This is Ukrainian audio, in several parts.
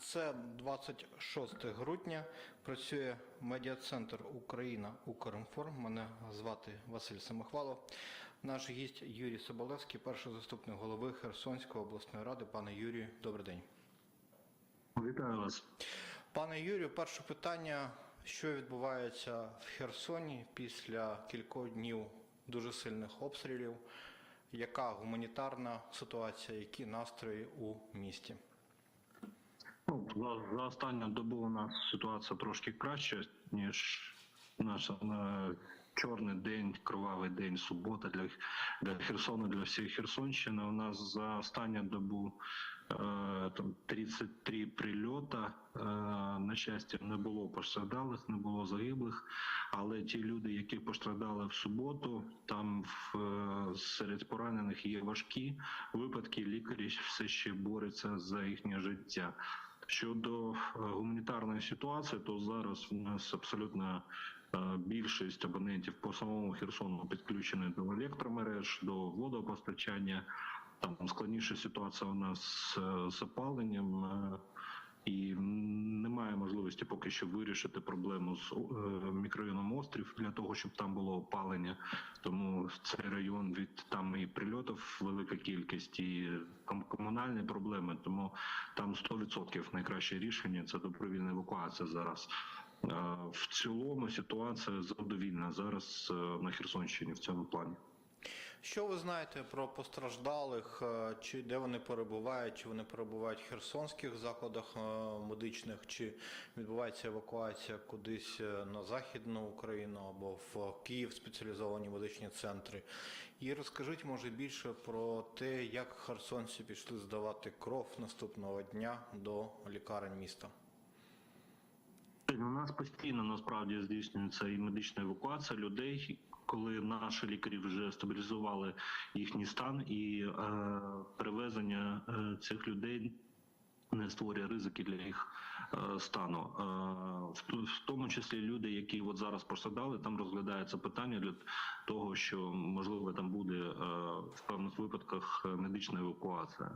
Це 26 грудня. Працює медіа-центр Україна Укрінформ. Мене звати Василь Самохвалов. Наш гість Юрій Соболевський, перший заступник голови Херсонської обласної ради. Пане Юрію, добрий день. Вітаю вас. Пане Юрію, перше питання: що відбувається в Херсоні після кількох днів дуже сильних обстрілів? Яка гуманітарна ситуація, які настрої у місті? За, за останню добу у нас ситуація трошки краща, ніж наша на чорний день, кровавий день, субота для, для Херсону, для всієї Херсонщини. У нас за останню добу е, там 33 прильота. Е, на щастя, не було постраждалих, не було загиблих. Але ті люди, які постраждали в суботу, там в, е, серед поранених є важкі випадки. Лікарі все ще борються за їхнє життя. Щодо е, гуманітарної ситуації, то зараз у нас абсолютно е, більшість абонентів по самому Херсону підключені до електромереж, до водопостачання. Там складніша ситуація у нас з- з опаленням. І немає можливості поки що вирішити проблему з е, мікрорайоном острів для того, щоб там було опалення. Тому цей район від там і прильотів велика кількість, і ком- комунальні проблеми. Тому там 100% найкраще рішення це добровільна евакуація зараз. В цілому ситуація задовільна зараз е, на Херсонщині в цьому плані. Що ви знаєте про постраждалих, е, чи де вони перебувають, чи вони перебувають в херсонських закладах е, медичних, чи відбувається евакуація кудись е, на Західну Україну або в Київ спеціалізовані медичні центри? І розкажіть, може, більше про те, як херсонці пішли здавати кров наступного дня до лікарень міста. У нас постійно насправді здійснюється і медична евакуація людей, коли наші лікарі вже стабілізували їхній стан, і е, перевезення е, цих людей не створює ризики для їх е, стану. Е, в, в тому числі люди, які от зараз пострадали, там розглядається питання для того, що можливо там буде е, в певних випадках е, медична евакуація.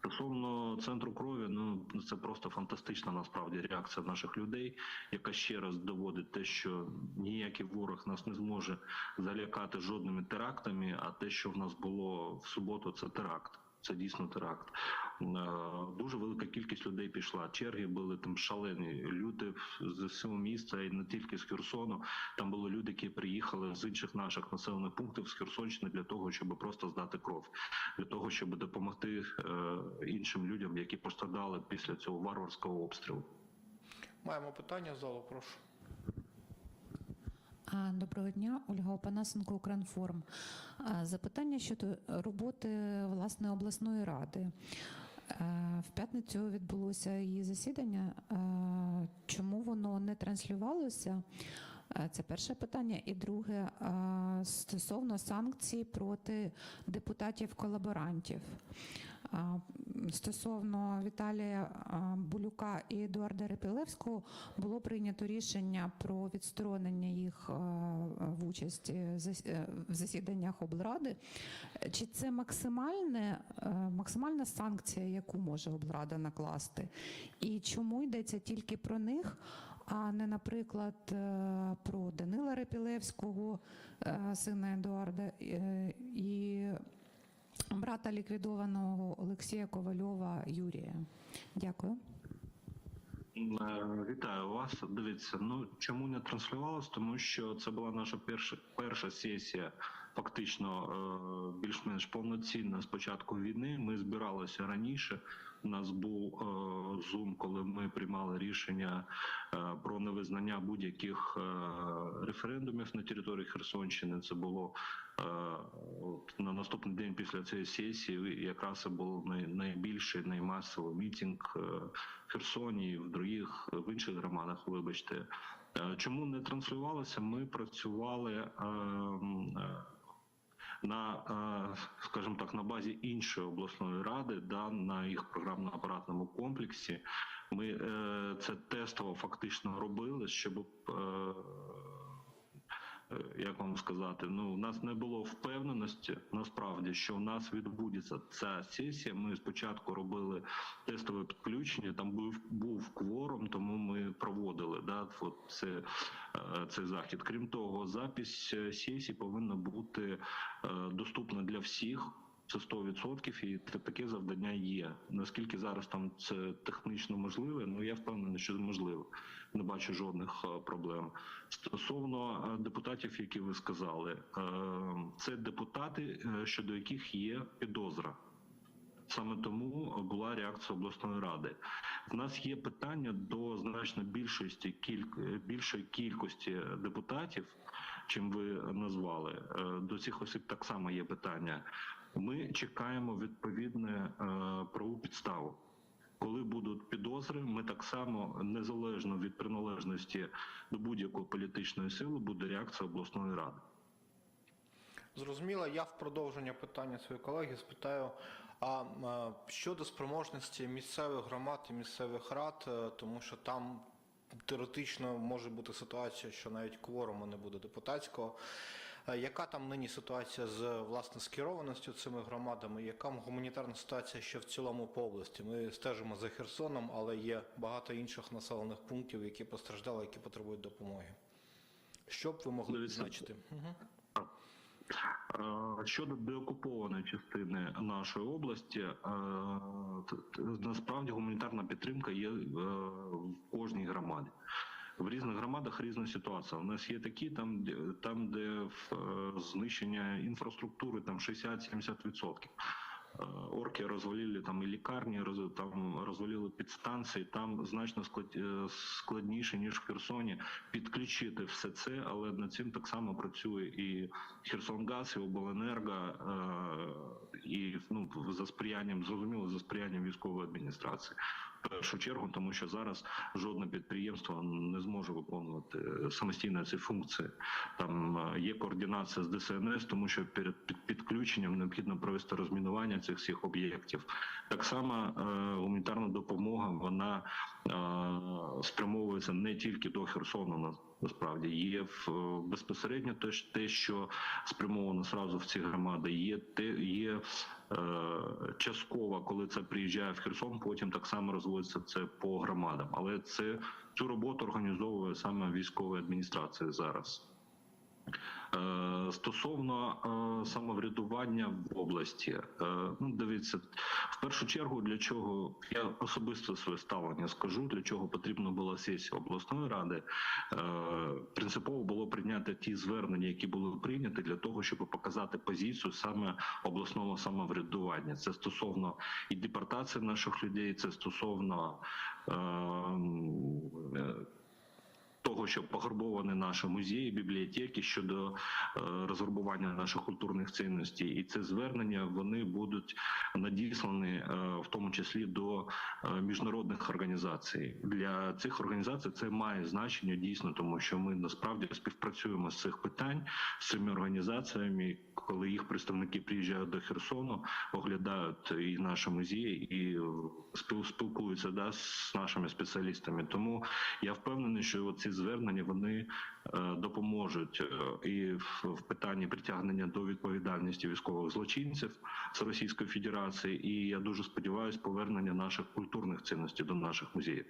Стосовно центру крові, ну це просто фантастична насправді реакція наших людей, яка ще раз доводить те, що ніякий ворог нас не зможе залякати жодними терактами. А те, що в нас було в суботу, це теракт. Це дійсно теракт. Е, Дуже велика кількість людей пішла. Черги були там шалені. Люди з всього міста і не тільки з Херсону. Там були люди, які приїхали з інших наших населених пунктів з Херсонщини для того, щоб просто здати кров, для того, щоб допомогти е, іншим людям, які пострадали після цього варварського обстрілу. Маємо питання залу, прошу. Доброго дня, Ольга Опанасенко, Укрінформ. А, Запитання щодо роботи власне обласної ради. В п'ятницю відбулося її засідання. Чому воно не транслювалося? Це перше питання. І друге стосовно санкцій проти депутатів-колаборантів. Стосовно Віталія Булюка і Едуарда Репілевського було прийнято рішення про відсторонення їх в участі е, в засіданнях облради. Чи це максимальне, е, максимальна санкція, яку може облрада накласти? І чому йдеться тільки про них, а не, наприклад, е, про Данила Репілевського, сина Едуарда, і брата ліквідованого Олексія Ковальова Юрія. Дякую. Е, Вітаю вас. Дивіться, ну чому не транслювалось? Тому що це була наша перша перша сесія, фактично е, більш-менш повноцінна з початку війни. Ми збиралися раніше. У нас був е, зум, коли ми приймали рішення е, про невизнання будь-яких е, референдумів на території Херсонщини. Це було е, от, на наступний день після цієї сесії. Якраз був найбільший, наймасовий мітинг е, в Херсоні, в других в інших громадах. Вибачте, Е, чому не транслювалося? Ми працювали. е, на, скажімо так, на базі іншої обласної ради, да, на їх програмно-апаратному комплексі, ми це тестово фактично робили, щоб як вам сказати, ну у нас не було впевненості насправді, що у нас відбудеться ця сесія. Ми спочатку робили тестове підключення. Там був був кворум, тому ми проводили да от це, е, цей захід. Крім того, запись е, сесії повинна бути е, доступна для всіх. Це 100% і та- таке завдання є. Наскільки зараз там це технічно можливе, ну я впевнений, що можливо. Не бачу жодних е, проблем. Стосовно е, депутатів, які ви сказали, е, це депутати, щодо яких є підозра. Саме тому була реакція обласної ради. В нас є питання до значно більшості кільк... більшої кількості депутатів, чим ви назвали. До цих осіб так само є питання. Ми чекаємо відповідне е, правову підставу. Коли будуть підозри, ми так само незалежно від приналежності до будь-якої політичної сили буде реакція обласної ради. Зрозуміло, я в продовження питання своєї колеги спитаю, а е, щодо спроможності місцевих громад і місцевих рад, е, тому що там теоретично може бути ситуація, що навіть кворуму не буде депутатського. Е, Яка там нині ситуація з власне скерованістю цими громадами? Яка гуманітарна ситуація ще в цілому по області? Ми стежимо за Херсоном, але є багато інших населених пунктів, які постраждали, які потребують допомоги. Що б ви могли відзначити? Е, Щодо деокупованої частини нашої області, е, насправді гуманітарна підтримка є в кожній громаді. В різних громадах різна ситуація. У нас є такі, там, там, де е, знищення інфраструктури там 60-70%. Е, Орки розвалили там і лікарні, там розвалили підстанції. Там значно е, складніше ніж в Херсоні підключити все це, але над цим так само працює і Херсонгаз, і Обленерго, і ну за сприянням зрозуміло за сприянням військової адміністрації. Першу чергу, тому що зараз жодне підприємство не зможе виконувати е, самостійно ці функції. Там е, є координація з ДСНС, тому що перед під- підключенням необхідно провести розмінування цих всіх об'єктів. Так само е, гуманітарна допомога вона спрямовується не тільки до Херсону. На- Насправді є в е, безпосередньо теж те, що спрямовано сразу в ці громади. Є те, є е, частково, коли це приїжджає в Херсон, потім так само розводиться це по громадам. Але це цю роботу організовує саме військова адміністрація зараз. Е, Стосовно е, самоврядування в області, е, ну дивіться, в першу чергу для чого я особисто своє ставлення скажу, для чого потрібна була сесія обласної ради. Принципово було прийняти ті звернення, які були прийняті, для того, щоб показати позицію саме обласного самоврядування. Це стосовно і депортації наших людей, це стосовно. Того, що пограбовані наші музеї, бібліотеки щодо е, розграбування наших культурних цінностей, і це звернення вони будуть надіслані е, в тому числі до е, міжнародних організацій. Для цих організацій це має значення дійсно, тому що ми насправді співпрацюємо з цих питань з цими організаціями. Коли їх представники приїжджають до Херсону, оглядають і наші музеї, і спілкуються да, з нашими спеціалістами. Тому я впевнений, що ці звернення вони е, допоможуть е, і в, в питанні притягнення до відповідальності військових злочинців з Російської Федерації. І я дуже сподіваюся, повернення наших культурних цінностей до наших музеїв.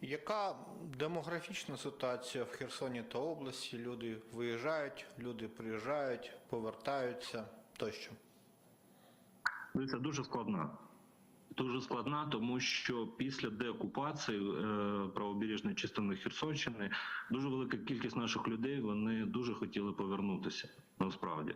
Яка демографічна ситуація в Херсоні та області? Люди виїжджають, люди приїжджають, повертаються тощо. Це дуже складна. Дуже складна, тому що після деокупації е, правобережної частини Херсонщини дуже велика кількість наших людей вони дуже хотіли повернутися. Насправді,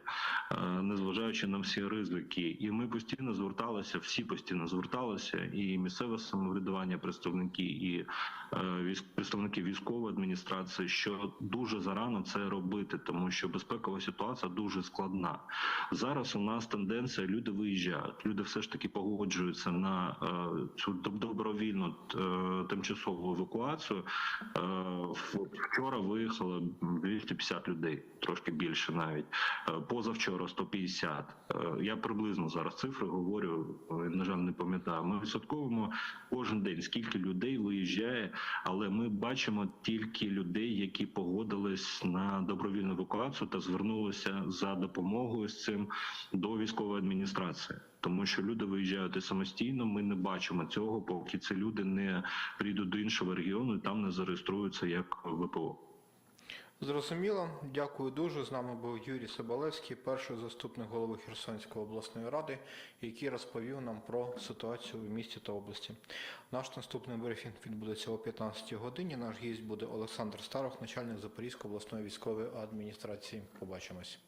е, незважаючи на всі ризики, і ми постійно зверталися, всі постійно зверталися, і місцеве самоврядування, представники, і е, представники військової адміністрації, що дуже зарано це робити, тому що безпекова ситуація дуже складна. Зараз у нас тенденція: люди виїжджають, люди все ж таки погоджуються на е, цю доб- добровільну тимчасову евакуацію. Вчора виїхало 250 людей, трошки більше навіть. Е, позавчора 150. Е, Я приблизно зараз цифри говорю, е, на жаль, не пам'ятаю. Ми відсотковуємо кожен день, скільки людей виїжджає, але ми бачимо тільки людей, які погодились на добровільну евакуацію та звернулися за допомогою з цим до військової адміністрації. Тому що люди виїжджають самостійно. Ми не бачимо цього, поки ці люди не прийдуть до іншого регіону і там не зареєструються як ВПО. Зрозуміло, дякую дуже. З нами був Юрій Соболевський, перший заступник голови Херсонської обласної ради, який розповів нам про ситуацію в місті та області. Наш наступний брифінг відбудеться о 15 годині. Наш гість буде Олександр Старох, начальник Запорізької обласної військової адміністрації. Побачимось.